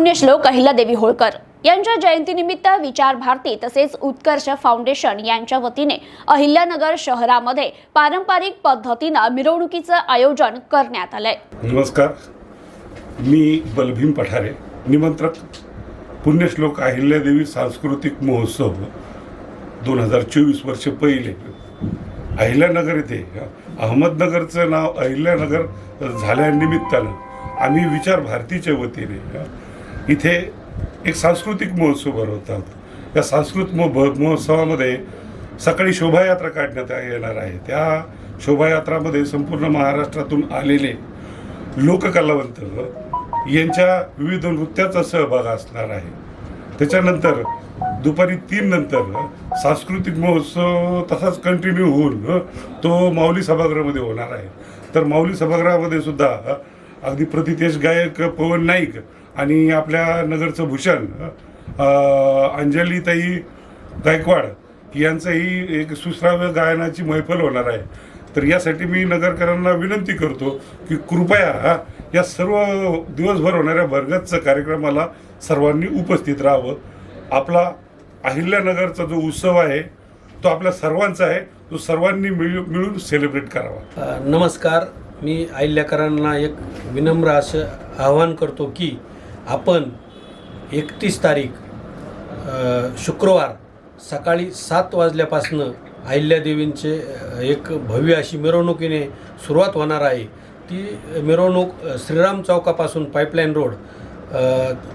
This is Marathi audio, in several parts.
पुण्यश्लोक अहिल्यादेवी होळकर यांच्या जयंतीनिमित्त विचार भारती तसेच उत्कर्ष फाउंडेशन यांच्या वतीने अहिल्यानगर शहरामध्ये पारंपरिक पद्धतीनं मिरवणुकीचं आयोजन करण्यात आलंय. नमस्कार. मी बलभीम पठारे निमंत्रक. पुण्यश्लोक अहिल्यादेवी सांस्कृतिक महोत्सव दोन हजार चोवीस वर्ष पहिले. अहिल्यानगर येथे अहमदनगरचं नाव अहिल्यानगर झाल्यानिमित्तानं आम्ही विचार भारतीच्या वतीने इथे एक सांस्कृतिक महोत्सव भरवतात. या सांस्कृतिक मो महोत्सवामध्ये सकाळी शोभायात्रा काढण्यात येणार आहे. त्या शोभायात्रामध्ये संपूर्ण महाराष्ट्रातून आलेले लोककलावंत यांच्या विविध नृत्याचा सहभाग असणार आहे. त्याच्यानंतर दुपारी तीन नंतर सांस्कृतिक महोत्सव तसाच कंटिन्यू होऊन तो माऊली सभागृहामध्ये होणार आहे. तर माऊली सभागृहामध्ये सुद्धा अगदी प्रतितेश गायक पवन नाईक आणि आपल्या नगरचं भूषण अंजलीताई गायकवाड यांचंही एक सुश्राव्य गायनाची मैफल होणार आहे. तर यासाठी मी नगरकरांना विनंती करतो की कृपया या सर्व दिवसभर होणाऱ्या भरगतचं कार्यक्रमाला सर्वांनी उपस्थित राहावं. आपला अहिल्यानगरचा जो उत्सव आहे तो आपल्या सर्वांचा आहे तो सर्वांनी मिळून मिळून सेलिब्रेट करावा. नमस्कार. मी अहिल्याकरांना एक विनम्र असं आवाहन करतो की आपण एकतीस तारीख शुक्रवार सकाळी सात वाजल्यापासनं अहिल्यादेवींचे एक भव्य अशी मिरवणुकीने सुरुवात होणार आहे. ती मिरवणूक श्रीराम चौकापासून पाईपलाईन रोड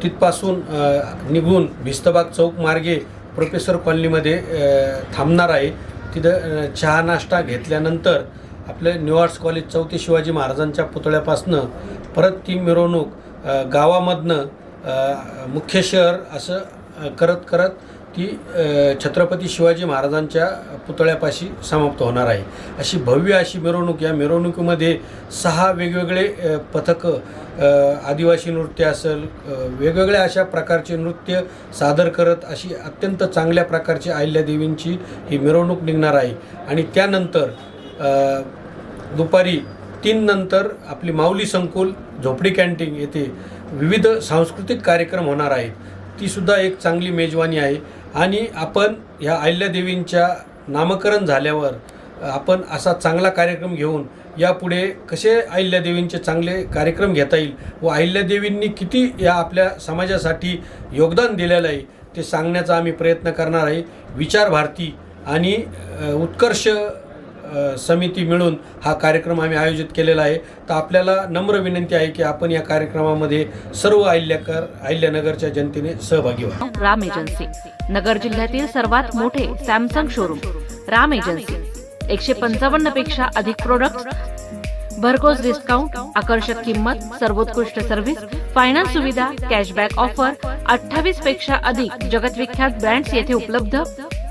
तिथपासून निघून भिस्तबाग चौक मार्गे प्रोफेसर कॉलनीमध्ये थांबणार आहे. तिथं चहा नाश्ता घेतल्यानंतर आपले न्यू आर्ट्स कॉलेज चौथी शिवाजी महाराजांच्या पुतळ्यापासनं परत ती मिरवणूक गावामधनं मुख्य शहर असं करत करत ती छत्रपती शिवाजी महाराजांच्या पुतळ्यापाशी समाप्त होणार आहे. अशी भव्य अशी मिरवणूक या मिरवणुकीमध्ये सहा वेगवेगळे पथकं आदिवासी नृत्य असेल वेगवेगळ्या अशा प्रकारचे नृत्य सादर करत अशी अत्यंत चांगल्या प्रकारची अहिल्यादेवींची ही मिरवणूक निघणार आहे. आणि त्यानंतर दुपारी तीन नंतर आपली माऊली संकुल झोपडी कॅन्टीन येथे विविध सांस्कृतिक कार्यक्रम होणार आहेत. ती सुद्धा एक चांगली मेजवानी आहे. आणि आपण ह्या अहिल्यादेवींच्या नामकरण झाल्यावर आपण असा चांगला कार्यक्रम घेऊन यापुढे कसे अहिल्यादेवींचे चांगले कार्यक्रम घेता येईल व अहिल्यादेवींनी किती या आपल्या समाजासाठी योगदान दिलेलं आहे ते सांगण्याचा आम्ही प्रयत्न करणार आहे. विचार भारती आणि उत्कर्ष समिती मिळून हा कार्यक्रम आम्ही आयोजित केलेला आहे. तर आपल्याला नम्र विनंती आहे की आपण या कार्यक्रमामध्ये सर्व अहिल्याकर अहिल्यानगरच्या जनतेने सहभागी व्हा. राम एजन्सी. नगर जिल्ह्यातील सर्वात मोठे सॅमसंग शोरूम राम एजन्सी. एकशे पंचावन्नपेक्षा अधिक प्रोडक्ट भरघोस डिस्काउंट आकर्षक किंमत सर्वोत्कृष्ट सर्व्हिस फायनान्स सुविधा कॅशबॅक ऑफर अठ्ठावीसपेक्षा अधिक जगतविख्यात ब्रँड्स येथे उपलब्ध.